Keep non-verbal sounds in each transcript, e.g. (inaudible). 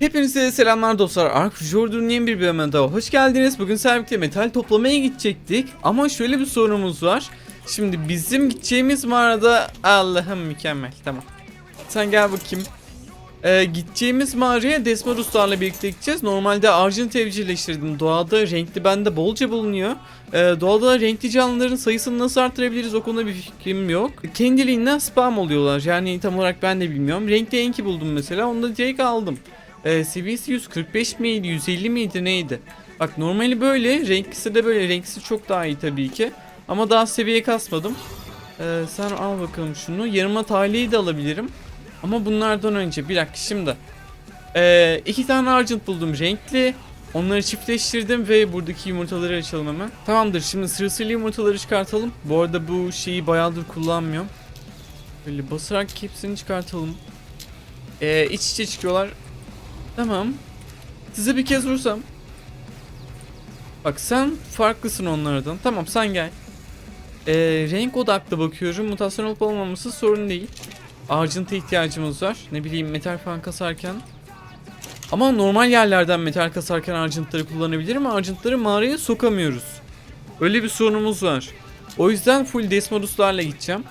Hepinize selamlar dostlar. Ark Jordan'ın yeni bir bölümüne daha hoş geldiniz. Bugün servikte metal toplamaya gidecektik. Ama şöyle bir sorunumuz var. Şimdi bizim gideceğimiz mağarada Allah'ım mükemmel. Tamam. Sen gel bakayım. Ee, gideceğimiz mağaraya Desmoduslarla birlikte gideceğiz. Normalde Argent evcilleştirdim. Doğada renkli bende bolca bulunuyor. Ee, doğada renkli canlıların sayısını nasıl arttırabiliriz o konuda bir fikrim yok. Kendiliğinden spam oluyorlar. Yani tam olarak ben de bilmiyorum. Renkli enki buldum mesela. Onu da direkt aldım. Ee, seviyesi 145 miydi 150 miydi neydi? Bak normali böyle renklisi de böyle renklisi çok daha iyi tabii ki. Ama daha seviye kasmadım. Ee, sen al bakalım şunu. Yarıma taliyi de alabilirim. Ama bunlardan önce bir dakika şimdi. Ee, iki tane argent buldum renkli. Onları çiftleştirdim ve buradaki yumurtaları açalım hemen. Tamamdır şimdi sırasıyla yumurtaları çıkartalım. Bu arada bu şeyi bayağıdır kullanmıyorum. Böyle basarak hepsini çıkartalım. Ee, iç içe çıkıyorlar. Tamam. Size bir kez vursam. Bak sen farklısın onlardan. Tamam sen gel. Ee, renk odaklı bakıyorum. Mutasyon olup olmaması sorun değil. Argent'a ihtiyacımız var. Ne bileyim metal falan kasarken. Ama normal yerlerden metal kasarken argentları kullanabilirim. Argentları mağaraya sokamıyoruz. Öyle bir sorunumuz var. O yüzden full Desmodus'larla gideceğim.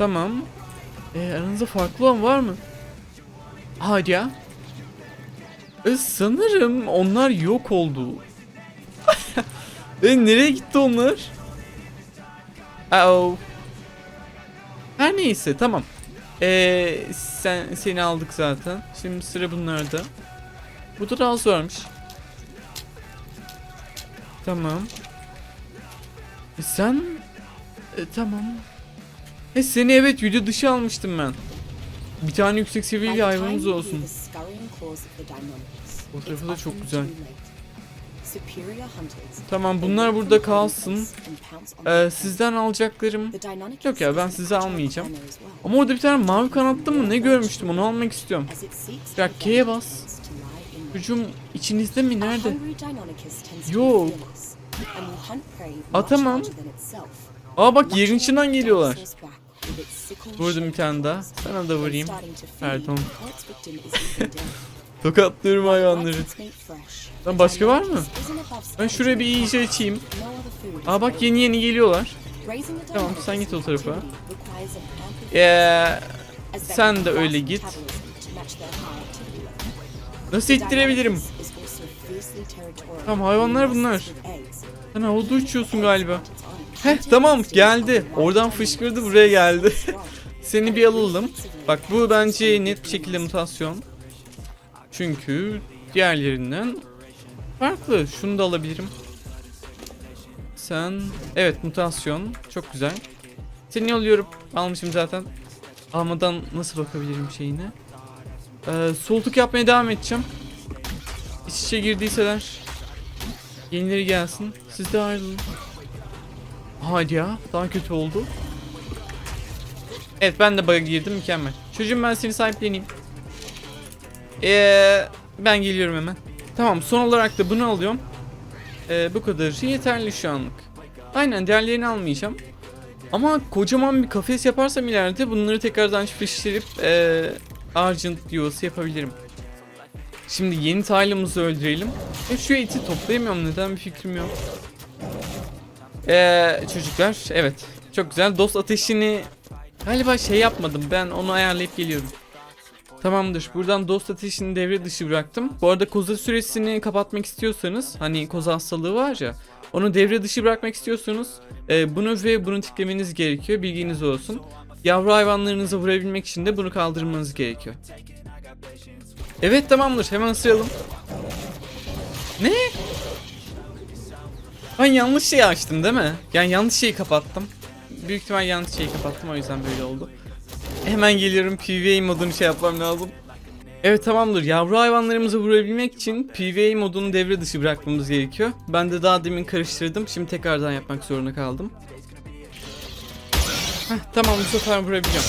Tamam. Ee, aranızda farklı olan var mı? Hadi ya. Ee, sanırım onlar yok oldu. (laughs) e, nereye gitti onlar? Oh. Her neyse tamam. Ee, sen seni aldık zaten. Şimdi sıra bunlarda. Bu da daha zormuş. Tamam. E, sen e, tamam. E seni evet video dışı almıştım ben. Bir tane yüksek seviyeli hayvanımız olsun. O tarafı da çok güzel. Tamam bunlar burada kalsın. Ee, sizden alacaklarım. Yok ya ben size almayacağım. Ama orada bir tane mavi kanatlı mı ne görmüştüm onu almak istiyorum. Ya K'ye bas. Çocuğum içinizde mi nerede? Yok. Aa, tamam. Aa bak yerin içinden geliyorlar. Vurdum bir tane daha. Sana da vurayım. Pardon. (laughs) Tokatlıyorum hayvanları. Lan başka var mı? Ben şuraya bir iyice açayım. Aa bak yeni yeni geliyorlar. Tamam sen git o tarafa. Ee, sen de öyle git. Nasıl ittirebilirim? Tamam hayvanlar bunlar. Sen havada uçuyorsun galiba. Heh tamam geldi. Oradan fışkırdı buraya geldi. (laughs) Seni bir alalım. Bak bu bence net bir şekilde mutasyon. Çünkü diğerlerinden farklı. Şunu da alabilirim. Sen evet mutasyon. Çok güzel. Seni alıyorum. Almışım zaten. Almadan nasıl bakabilirim şeyine? Ee, soltuk yapmaya devam edeceğim. İç içe girdiyseler yenileri gelsin. Siz de ayrılın. Hadi ya daha kötü oldu. Evet ben de bug'a girdim mükemmel. Çocuğum ben seni sahipleneyim. Ee, ben geliyorum hemen. Tamam son olarak da bunu alıyorum. Ee, bu kadar yeterli şu anlık. Aynen diğerlerini almayacağım. Ama kocaman bir kafes yaparsam ileride bunları tekrardan çiftleştirip ee, Argent yuvası yapabilirim. Şimdi yeni tile'ımızı öldürelim. Hep şu eti toplayamıyorum neden bir fikrim yok. Ee, çocuklar evet çok güzel dost ateşini galiba şey yapmadım ben onu ayarlayıp geliyorum. Tamamdır. Buradan dost ateşini devre dışı bıraktım. Bu arada koza süresini kapatmak istiyorsanız hani koza hastalığı var ya onu devre dışı bırakmak istiyorsanız e, bunu ve bunu tıklameniz gerekiyor. Bilginiz olsun. Yavru hayvanlarınızı vurabilmek için de bunu kaldırmanız gerekiyor. Evet tamamdır. Hemen ısıralım. Ne? Ben yanlış şeyi açtım değil mi? Yani yanlış şeyi kapattım. Büyük ihtimal yanlış şeyi kapattım o yüzden böyle oldu. Hemen geliyorum PvE modunu şey yapmam lazım. Evet tamamdır. Yavru hayvanlarımızı vurabilmek için PvE modunu devre dışı bırakmamız gerekiyor. Ben de daha demin karıştırdım. Şimdi tekrardan yapmak zorunda kaldım. Heh, tamam bu sefer vurabileceğim.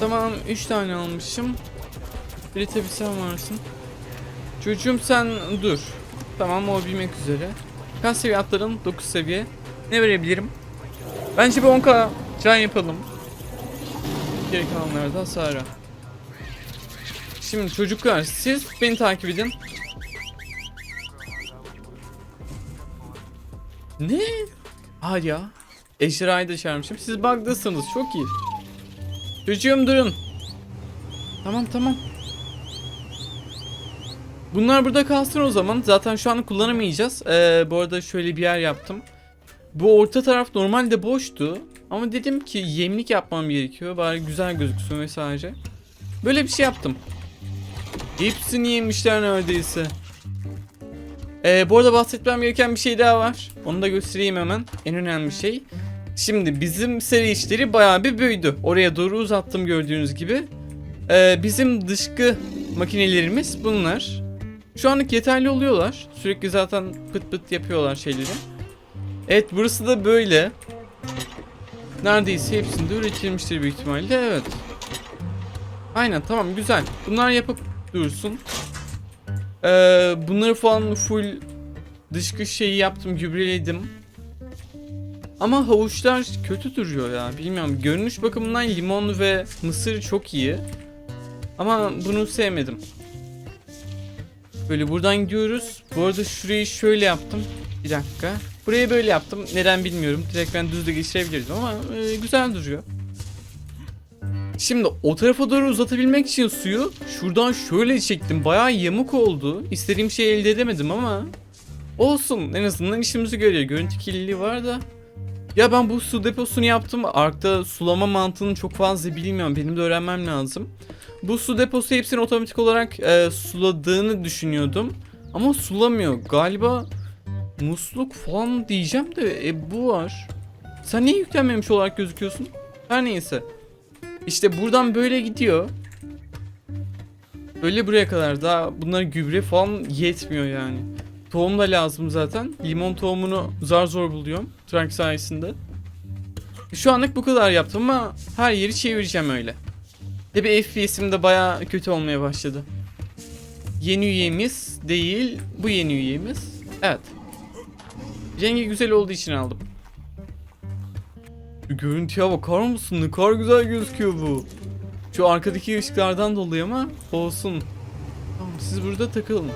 Tamam 3 tane almışım. Bir tabi sen varsın. Çocuğum sen dur. Tamam o bilmek üzere. Kaç seviye atladın? 9 seviye. Ne verebilirim? Bence bir 10k Can yapalım. Geri kalanlarda hasara. Şimdi çocuklar siz beni takip edin. Ne? Hayır ya. Ejderhayı da çağırmışım. Siz bug'dasınız. Çok iyi. Çocuğum durun. Tamam tamam. Bunlar burada kalsın o zaman. Zaten şu an kullanamayacağız. Ee, bu arada şöyle bir yer yaptım. Bu orta taraf normalde boştu. Ama dedim ki yemlik yapmam gerekiyor. Bari güzel gözüksün vesaire. Böyle bir şey yaptım. Hepsini yemişler neredeyse. Ee, bu arada bahsetmem gereken bir şey daha var. Onu da göstereyim hemen. En önemli şey. Şimdi bizim seri işleri bayağı bir büyüdü. Oraya doğru uzattım gördüğünüz gibi. Ee, bizim dışkı makinelerimiz bunlar. Şu anlık yeterli oluyorlar. Sürekli zaten pıt pıt yapıyorlar şeyleri. Evet burası da böyle. Neredeyse hepsinde üretilmiştir büyük ihtimalle. Evet. Aynen tamam güzel. Bunlar yapıp dursun. Ee, bunları falan full dışkı şeyi yaptım gübreledim. Ama havuçlar kötü duruyor ya. Bilmiyorum. Görünüş bakımından limon ve mısır çok iyi. Ama bunu sevmedim. Böyle buradan gidiyoruz. Bu arada şurayı şöyle yaptım. Bir dakika. Burayı böyle yaptım. Neden bilmiyorum. Direkt ben düz de geçirebilirdim ama e, güzel duruyor. Şimdi o tarafa doğru uzatabilmek için suyu şuradan şöyle çektim. Bayağı yamuk oldu. İstediğim şeyi elde edemedim ama olsun. En azından işimizi görüyor. Görüntü kirliliği var da. Ya ben bu su deposunu yaptım. Arkta sulama mantığını çok fazla bilmiyorum. Benim de öğrenmem lazım. Bu su deposu hepsini otomatik olarak e, suladığını düşünüyordum. Ama sulamıyor. Galiba musluk falan diyeceğim de e, bu var. Sen niye yüklenmemiş olarak gözüküyorsun? Her neyse. İşte buradan böyle gidiyor. Böyle buraya kadar daha bunlar gübre falan yetmiyor yani. Tohum da lazım zaten. Limon tohumunu zar zor buluyorum. Trank sayesinde. Şu anlık bu kadar yaptım ama her yeri çevireceğim öyle. Tabi FPS'im de baya kötü olmaya başladı. Yeni üyemiz değil, bu yeni üyemiz. Evet. Rengi güzel olduğu için aldım. Görüntüye bakar mısın? Ne kadar güzel gözüküyor bu. Şu arkadaki ışıklardan dolayı ama olsun. Tamam siz burada takılın.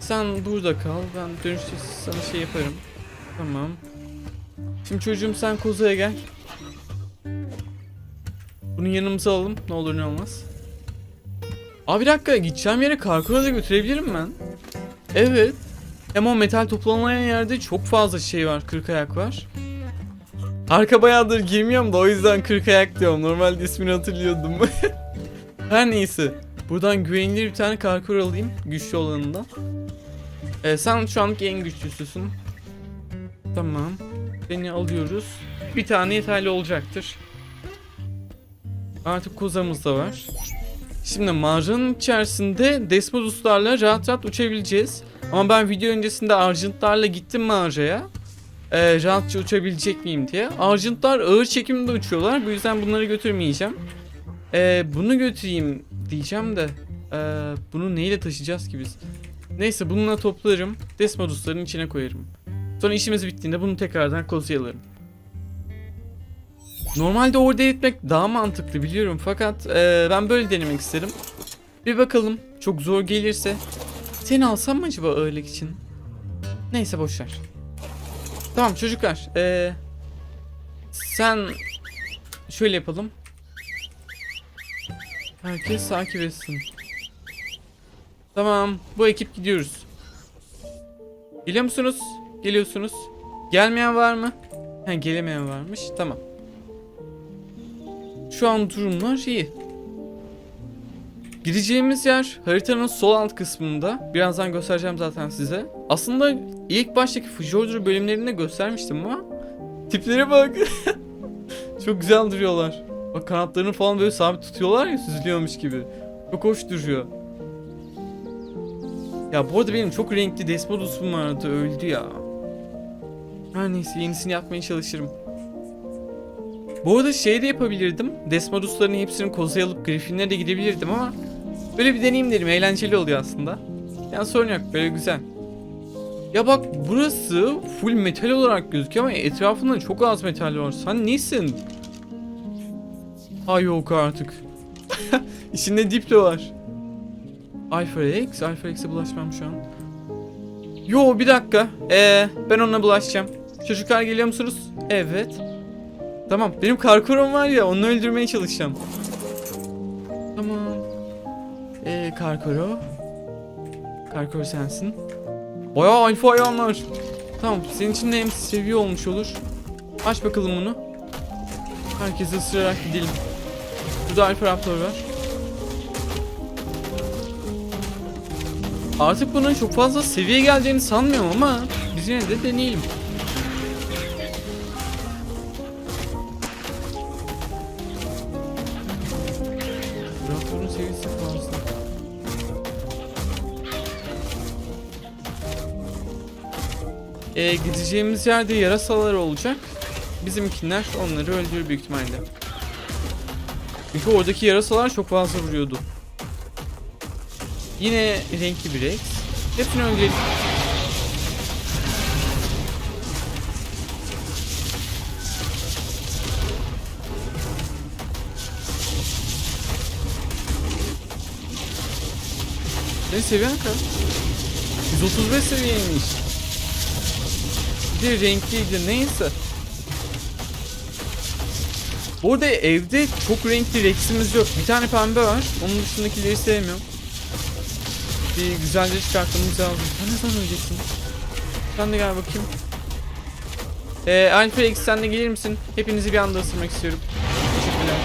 Sen burada kal. Ben dönüşte sana şey yaparım. Tamam. Şimdi çocuğum sen kozaya gel. Bunu yanımıza alalım. Ne olur ne olmaz. Abi bir dakika gideceğim yere Karkur'a da götürebilirim ben. Evet. Ama metal toplanmayan yerde çok fazla şey var. Kırk ayak var. Arka bayağıdır girmiyorum da o yüzden kırk ayak diyorum. Normalde ismini hatırlıyordum. (laughs) Her neyse. Buradan güvenilir bir tane Karkur alayım. Güçlü olanından. Ee, sen şu anlık en güçlüsüsün. Tamam. Seni alıyoruz. Bir tane yeterli olacaktır. Artık kozamız da var. Şimdi mağaranın içerisinde Desmoduslarla rahat rahat uçabileceğiz. Ama ben video öncesinde Argentlarla gittim mağaraya. Ee, rahatça uçabilecek miyim diye. Argentlar ağır çekimde uçuyorlar. Bu yüzden bunları götürmeyeceğim. Ee, bunu götüreyim diyeceğim de. ee, bunu neyle taşıyacağız ki biz? Neyse bununla toplarım. Desmodusların içine koyarım. Sonra işimiz bittiğinde bunu tekrardan kozaya alırım. Normalde orada etmek daha mantıklı biliyorum fakat e, ben böyle denemek istedim. Bir bakalım çok zor gelirse seni alsam mı acaba ağırlık için? Neyse boşver. Tamam çocuklar e, sen şöyle yapalım. Herkes takip etsin. Tamam bu ekip gidiyoruz. Geliyor musunuz? Geliyorsunuz. Gelmeyen var mı? Ha gelemeyen varmış. Tamam. Şu an durumlar iyi. Gideceğimiz yer haritanın sol alt kısmında. Birazdan göstereceğim zaten size. Aslında ilk baştaki Fuji Order bölümlerinde göstermiştim ama tiplere bak. (laughs) Çok güzel duruyorlar. Bak kanatlarını falan böyle sabit tutuyorlar ya süzülüyormuş gibi. Çok hoş duruyor. Ya bu arada benim çok renkli Desmodus'um vardı öldü ya. Her neyse yenisini yapmaya çalışırım. Bu arada şey de yapabilirdim. Desmodus'ların hepsini kozaya alıp Griffin'lere de gidebilirdim ama böyle bir deneyim dedim. Eğlenceli oluyor aslında. Yani sorun yok. Böyle güzel. Ya bak burası full metal olarak gözüküyor ama etrafında çok az metal var. Sen nesin? Ay yok artık. (laughs) İçinde Diplo var. Alpha X. Alpha X'e bulaşmam şu an. Yo bir dakika. Ee, ben onunla bulaşacağım. Çocuklar geliyor musunuz? Evet. Tamam. Benim karkurum var ya onu öldürmeye çalışacağım. Tamam. Ee, Karkoro. Karkoro sensin. Bayağı alfa ayağınlar. Tamam senin için de hem seviye olmuş olur. Aç bakalım bunu. Herkese ısırarak gidelim. Burada alfa raptor var. Artık bunun çok fazla seviye geleceğini sanmıyorum ama biz yine de deneyelim. Raptorun seviyesi fazla. Ee, gideceğimiz yerde yarasalar olacak. Bizimkiler onları öldürür büyük ihtimalle. Çünkü oradaki yarasalar çok fazla vuruyordu. Yine renkli bir Rex. Hepsini öldürelim. Ne seviyen kaç? 135 seviyeymiş. Bir renkliydi neyse. Bu arada evde çok renkli Rex'imiz yok. Bir tane pembe var. Onun dışındakileri sevmiyorum. Bir güzelce çıkartmamız lazım. Sen ne zaman öleceksin? Sen de gel bakayım. Ee, Alfa sen de gelir misin? Hepinizi bir anda ısırmak istiyorum. Teşekkürler.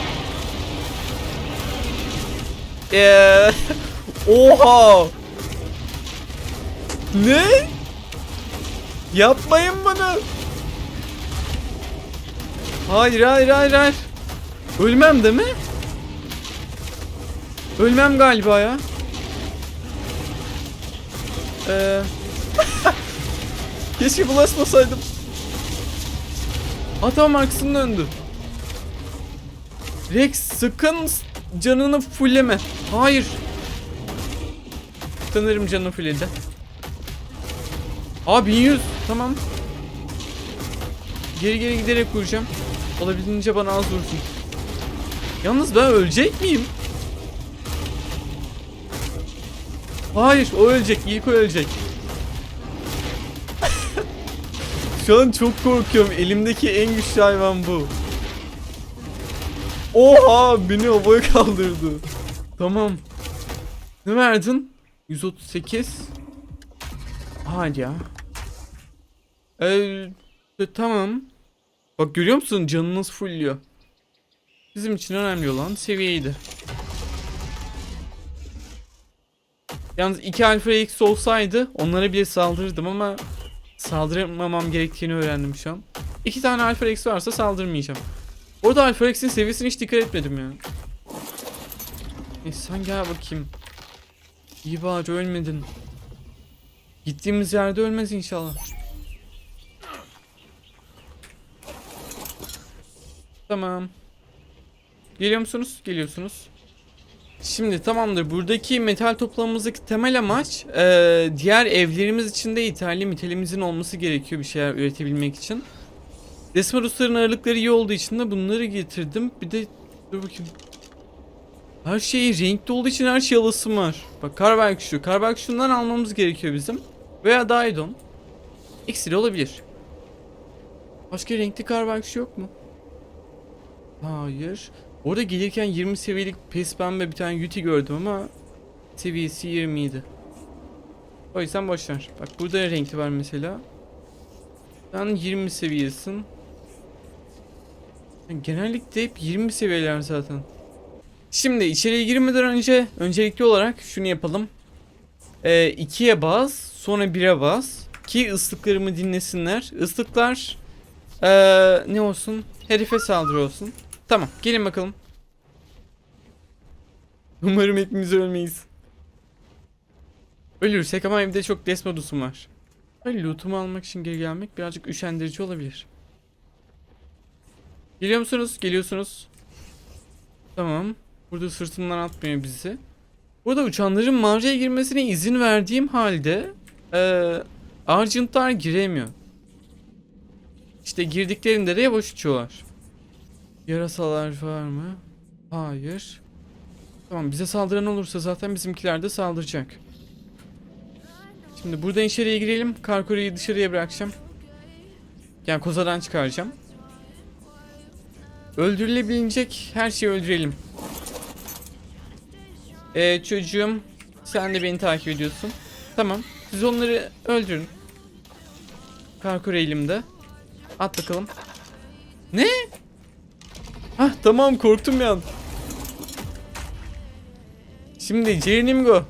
Eee... (laughs) Oha! Ne? Yapmayın bunu. Hayır hayır hayır hayır. Ölmem değil mi? Ölmem galiba ya. Ee... (laughs) Keşke bulaşmasaydım. Atam arkasının döndü. Rex sakın canını fulleme. Hayır. Sanırım canı fulledi. Aa 1100 tamam. Geri geri giderek vuracağım. Olabildiğince bana az vursun. Yalnız ben ölecek miyim? Hayır o ölecek. İlk o ölecek. (laughs) Şu an çok korkuyorum. Elimdeki en güçlü hayvan bu. Oha beni havaya kaldırdı. Tamam. Ne verdin? 138. Hadi ya. Ee, e, tamam. Bak görüyor musun canınız fullüyor. Bizim için önemli olan seviyeydi. Yalnız iki alfa x olsaydı onlara bile saldırırdım ama saldırmamam gerektiğini öğrendim şu an. İki tane alfa x varsa saldırmayacağım. Orada alfa x'in seviyesine hiç dikkat etmedim ya. Neyse sen gel bakayım. İyi bari ölmedin. Gittiğimiz yerde ölmez inşallah. Tamam. Geliyor musunuz? Geliyorsunuz. Şimdi tamamdır. Buradaki metal toplamamızdaki temel amaç eee, diğer evlerimiz için de yeterli metalimizin olması gerekiyor bir şeyler üretebilmek için. Desmarusların ağırlıkları iyi olduğu için de bunları getirdim. Bir de dur bakayım. Her şey renkli olduğu için her şey alasım var. Bak karbon kuşu. Karbon kuşundan almamız gerekiyor bizim. Veya Daidon. İkisi olabilir. Başka renkli karbon yok mu? Hayır. Orada gelirken 20 seviyelik pes pembe bir tane Yuti gördüm ama seviyesi 20 idi. O yüzden boşver. Bak burada renkli var mesela. Sen 20 seviyesin. Yani genellikle hep 20 seviyeler zaten. Şimdi içeriye girmeden önce öncelikli olarak şunu yapalım. Ee, ikiye bas, sonra 1'e bas. Ki ıslıklarımı dinlesinler. Islıklar ee, ne olsun? Herife saldırı olsun. Tamam gelin bakalım. (laughs) Umarım hepimiz ölmeyiz. Ölürsek ama evde çok desmodusum var. Lootumu almak için geri gelmek birazcık üşendirici olabilir. Geliyor musunuz? Geliyorsunuz. Tamam. Burada sırtından atmıyor bizi. Burada uçanların mağaraya girmesine izin verdiğim halde eee Argentlar giremiyor. İşte girdiklerinde de yavaş uçuyorlar. Yarasalar var mı? Hayır. Tamam bize saldıran olursa zaten bizimkiler de saldıracak. Şimdi buradan içeriye girelim. Karkore'yi dışarıya bırakacağım. Yani kozadan çıkaracağım. Öldürülebilecek her şeyi öldürelim. Ee, çocuğum sen de beni takip ediyorsun. Tamam. Siz onları öldürün. Parkur elimde. At bakalım. Ne? Hah tamam korktum ya. Şimdi Cerinimgo.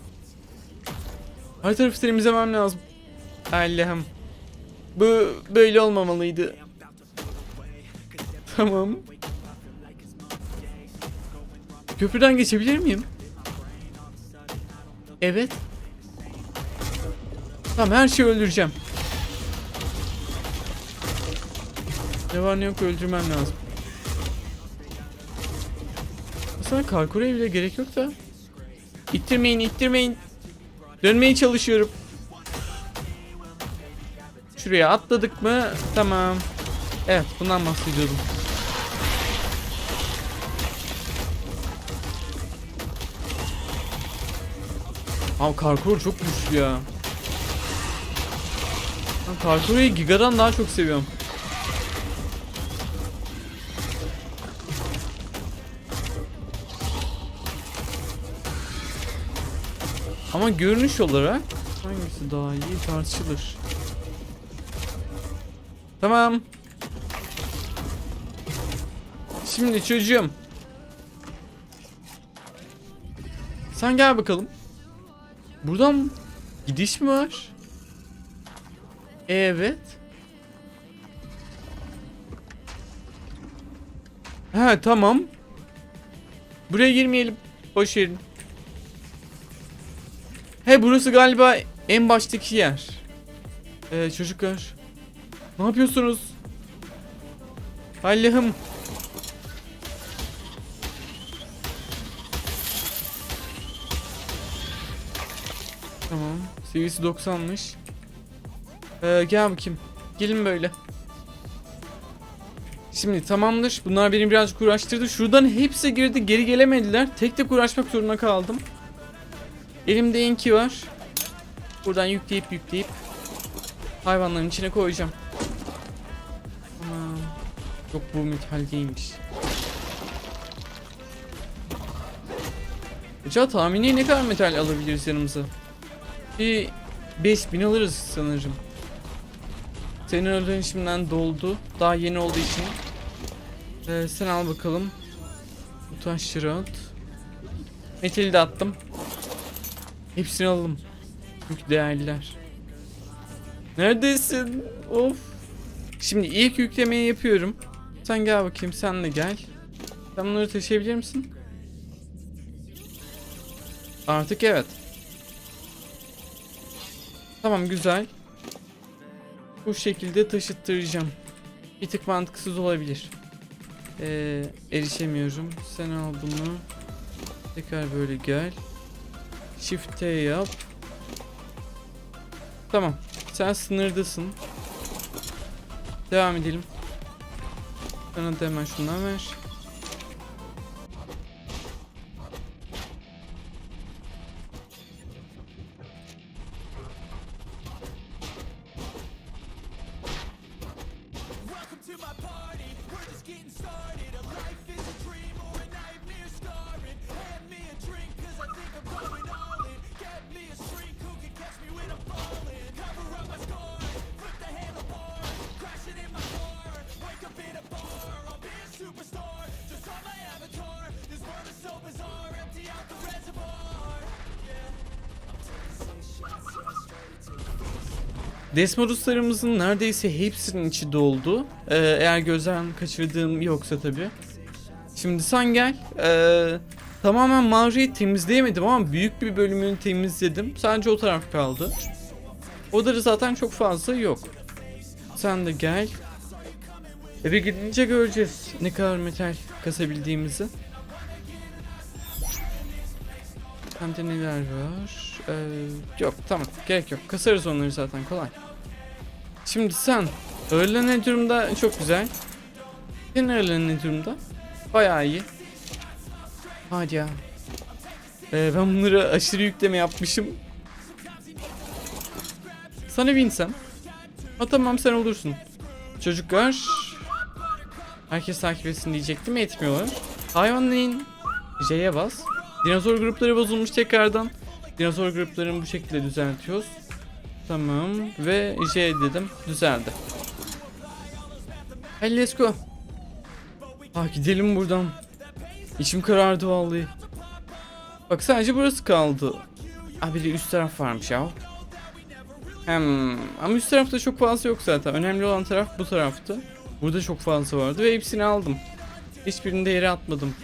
Her tarafı temizlemem lazım. Allah'ım. Bu böyle olmamalıydı. Tamam. Köprüden geçebilir miyim? Evet. Tamam her şeyi öldüreceğim. Ne var ne yok öldürmem lazım. Aslında karkura bile gerek yok da. İttirmeyin ittirmeyin. Dönmeye çalışıyorum. Şuraya atladık mı? Tamam. Evet bundan bahsediyordum. Abi parkur çok güçlü ya. Ben parkuru Giga'dan daha çok seviyorum. Ama görünüş olarak hangisi daha iyi tartışılır. Tamam. Şimdi çocuğum. Sen gel bakalım. Buradan gidiş mi var? Evet. Ha tamam. Buraya girmeyelim. Boş verin. He burası galiba en baştaki yer. Ee, çocuklar. Ne yapıyorsunuz? Allah'ım. Seviyesi 90'mış. Ee, gel bakayım. Gelin böyle. Şimdi tamamdır. Bunlar beni birazcık uğraştırdı. Şuradan hepsi girdi. Geri gelemediler. Tek tek uğraşmak zorunda kaldım. Elimde inki var. Buradan yükleyip yükleyip hayvanların içine koyacağım. Aman. Yok bu metal değilmiş. Acaba tahmini ne kadar metal alabiliriz yanımıza? Bir 5000 alırız sanırım. Senin öldüğün şimdiden doldu. Daha yeni olduğu için. Ee, sen al bakalım. Bu taşları at. Metali de attım. Hepsini alalım. Çünkü değerliler. Neredesin? Of. Şimdi ilk yüklemeyi yapıyorum. Sen gel bakayım sen de gel. Sen bunları taşıyabilir misin? Artık evet. Tamam güzel. Bu şekilde taşıttıracağım. Bir tık mantıksız olabilir. Ee, erişemiyorum. Sen al bunu. Tekrar böyle gel. Shift T yap. Tamam. Sen sınırdasın. Devam edelim. Bana da hemen şundan ver. Desmoduslarımızın neredeyse hepsinin içi doldu. Ee, eğer gözden kaçırdığım yoksa tabi. Şimdi sen gel. Ee, tamamen mağarayı temizleyemedim ama büyük bir bölümünü temizledim. Sadece o taraf kaldı. Odarı zaten çok fazla yok. Sen de gel. Eve gidince göreceğiz ne kadar metal kasabildiğimizi. Sende neler var? Ee, yok tamam gerek yok. Kasarız onları zaten kolay. Şimdi sen öğlen ne durumda çok güzel. Senin öğlen ne durumda? Bayağı iyi. Hadi ya. Ee, ben bunları aşırı yükleme yapmışım. Sana binsem. Ha tamam sen olursun. Çocuklar. Herkes takip etsin diyecektim etmiyorlar. Hayvanlayın. J'ye bas. Dinozor grupları bozulmuş tekrardan. Dinozor gruplarını bu şekilde düzeltiyoruz. Tamam ve J dedim düzeldi. Hadi let's go. Ah gidelim buradan. İçim karardı vallahi. Bak sadece burası kaldı. Abi bir de üst taraf varmış ya. Hem ama üst tarafta çok fazla yok zaten. Önemli olan taraf bu taraftı. Burada çok fazla vardı ve hepsini aldım. Hiçbirini de yere atmadım.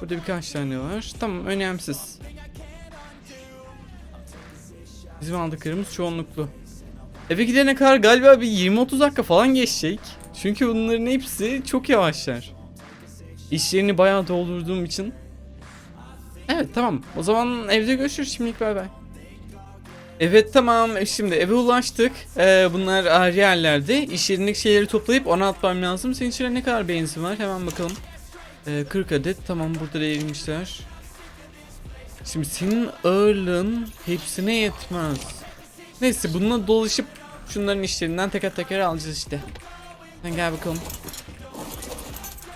Burada birkaç tane var. Tamam önemsiz. Bizim aldıklarımız çoğunluklu. Eve gidene kadar galiba bir 20-30 dakika falan geçecek. Çünkü bunların hepsi çok yavaşlar. İş yerini bayağı doldurduğum için. Evet tamam. O zaman evde görüşürüz şimdilik bay bay. Evet tamam şimdi eve ulaştık. Ee, bunlar ayrı yerlerde. İş yerindeki şeyleri toplayıp ona atmam lazım. Senin içinde ne kadar benzin var? Hemen bakalım. Ee, 40 adet. Tamam burada da erilmişler. Şimdi senin ağırlığın hepsine yetmez. Neyse bununla dolaşıp şunların işlerinden teker teker alacağız işte. Sen gel bakalım.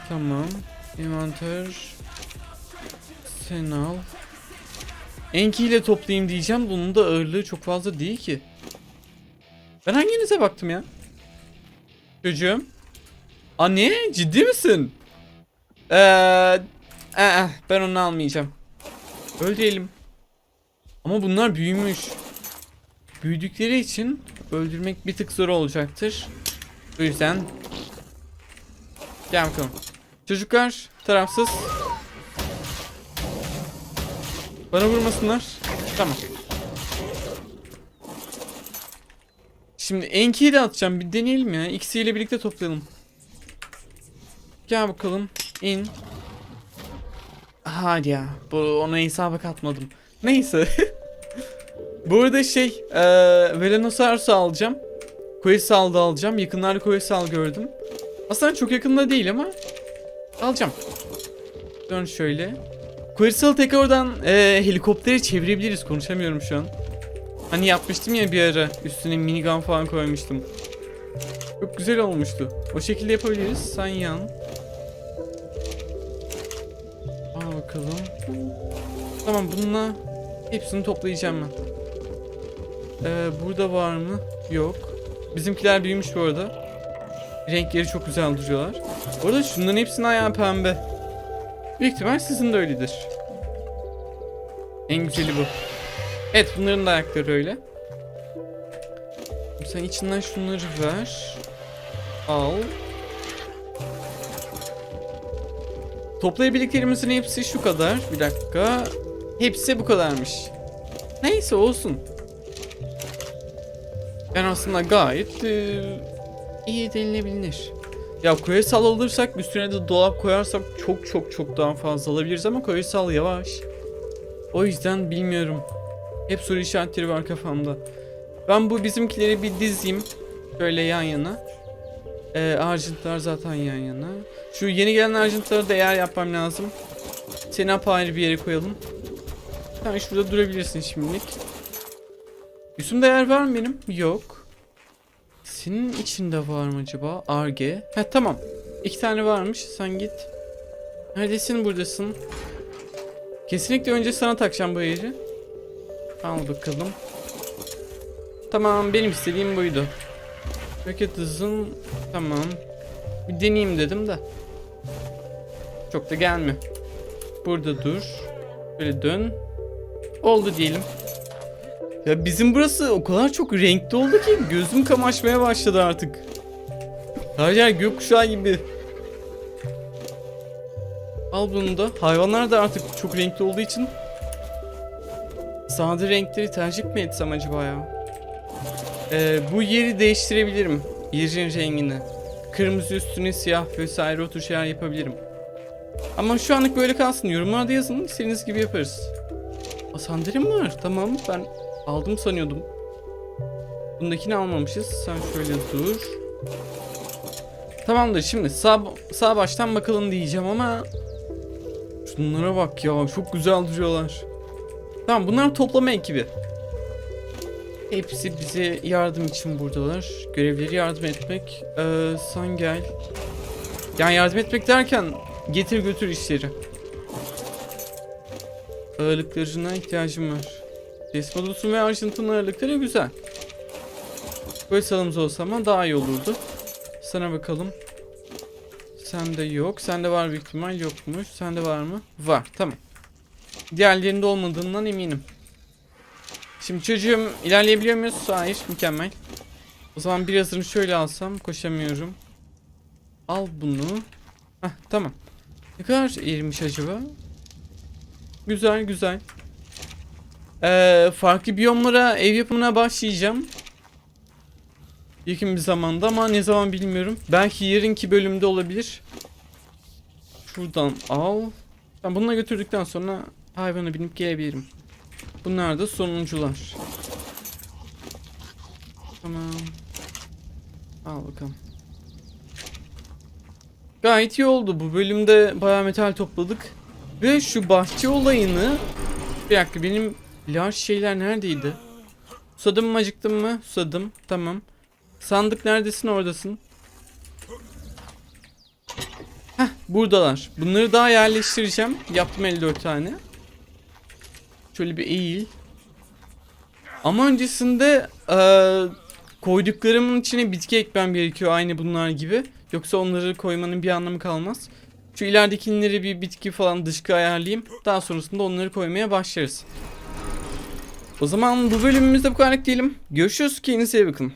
Tamam. Envanter. Sen al. Enki ile toplayayım diyeceğim. Bunun da ağırlığı çok fazla değil ki. Ben hanginize baktım ya? Çocuğum. Anne ciddi misin? Eee ee, ben onu almayacağım. Öyle diyelim. Ama bunlar büyümüş. Büyüdükleri için öldürmek bir tık zor olacaktır. O yüzden Gel bakalım. Çocuklar tarafsız. Bana vurmasınlar. Tamam. Şimdi Enki'yi de atacağım. Bir deneyelim ya. İkisiyle birlikte toplayalım. Gel bakalım. İn. Hadi ya. Bu ona hesaba katmadım. Neyse. (laughs) Bu arada şey, eee Velenosaurus'u alacağım. Quetzal'da alacağım. Yakınlarda Quetzal gördüm. Aslında çok yakında değil ama alacağım. Dön şöyle. Quetzal'ı tek oradan eee helikoptere çevirebiliriz. Konuşamıyorum şu an. Hani yapmıştım ya bir ara. Üstüne minigun falan koymuştum. Çok güzel olmuştu. O şekilde yapabiliriz. Sen yan. Bakalım. Tamam bununla hepsini toplayacağım ben. Ee, burada var mı? Yok. Bizimkiler büyümüş bu arada. Renkleri çok güzel duruyorlar. Bu arada şunların hepsinin ayağı pembe. Büyük ihtimal sizin de öyledir. En güzeli bu. Evet bunların da ayakları öyle. Sen içinden şunları ver. Al. Toplayabildiklerimizin hepsi şu kadar. Bir dakika. Hepsi bu kadarmış. Neyse olsun. Ben aslında gayet e, iyi denilebilir. Ya koyasal alırsak üstüne de dolap koyarsak çok çok çok daha fazla alabiliriz ama koyasal yavaş. O yüzden bilmiyorum. Hep soru işaretleri var kafamda. Ben bu bizimkileri bir dizeyim. Şöyle yan yana. Ee, argentlar zaten yan yana. Şu yeni gelen argentları da eğer yapmam lazım. Seni apayrı bir yere koyalım. Sen şurada durabilirsin şimdilik. Üstümde yer var mı benim? Yok. Senin içinde var mı acaba? Arge. He tamam. İki tane varmış. Sen git. Neredesin buradasın? Kesinlikle önce sana takacağım bu yeri. Al bakalım. Tamam benim istediğim buydu. Roket hızın tamam. Bir deneyeyim dedim de. Çok da gelme. Burada dur. Böyle dön. Oldu diyelim. Ya bizim burası o kadar çok renkli oldu ki gözüm kamaşmaya başladı artık. Her yer gökkuşağı gibi. Al bunu da. Hayvanlar da artık çok renkli olduğu için sade renkleri tercih mi etsem acaba ya? Ee, bu yeri değiştirebilirim. Yerin rengini. Kırmızı üstüne siyah vesaire o tür şeyler yapabilirim. Ama şu anlık böyle kalsın. Yorumlarda yazın. İstediğiniz gibi yaparız. Aa, var? Tamam ben aldım sanıyordum. Bundakini almamışız. Sen şöyle dur. Tamamdır şimdi sağ, sağ baştan bakalım diyeceğim ama şu Şunlara bak ya çok güzel duruyorlar. Tamam bunlar toplama ekibi. Hepsi bize yardım için buradalar. Görevleri yardım etmek. Ee, sen gel. Yani yardım etmek derken getir götür işleri. Ağırlıklarına ihtiyacım var. Desmodus'un ve Argent'ın ağırlıkları güzel. Böyle salımız olsa ama daha iyi olurdu. Sana bakalım. Sende yok. Sende var büyük ihtimal yokmuş. Sende var mı? Var. Tamam. Diğerlerinde olmadığından eminim. Şimdi çocuğum ilerleyebiliyor muyuz? Hayır. Mükemmel. O zaman birazını şöyle alsam koşamıyorum. Al bunu. Heh, tamam. Ne kadar eğrilmiş acaba? Güzel güzel. Ee, farklı biyomlara ev yapımına başlayacağım. Yakın bir zamanda ama ne zaman bilmiyorum. Belki yarınki bölümde olabilir. Şuradan al. Ben bununla götürdükten sonra hayvana binip gelebilirim. Bunlar da sonuncular. Tamam. Al bakalım. Gayet iyi oldu. Bu bölümde bayağı metal topladık. Ve şu bahçe olayını... Bir dakika benim large şeyler neredeydi? Susadım mı acıktım mı? Susadım. Tamam. Sandık neredesin oradasın. Heh buradalar. Bunları daha yerleştireceğim. Yaptım 54 tane. Şöyle bir eğil. Ama öncesinde eee, koyduklarımın içine bitki ekmem gerekiyor aynı bunlar gibi. Yoksa onları koymanın bir anlamı kalmaz. Şu ileridekileri bir bitki falan dışkı ayarlayayım. Daha sonrasında onları koymaya başlarız. O zaman bu bölümümüzde bu kadar diyelim. Görüşürüz. Kendinize iyi bakın.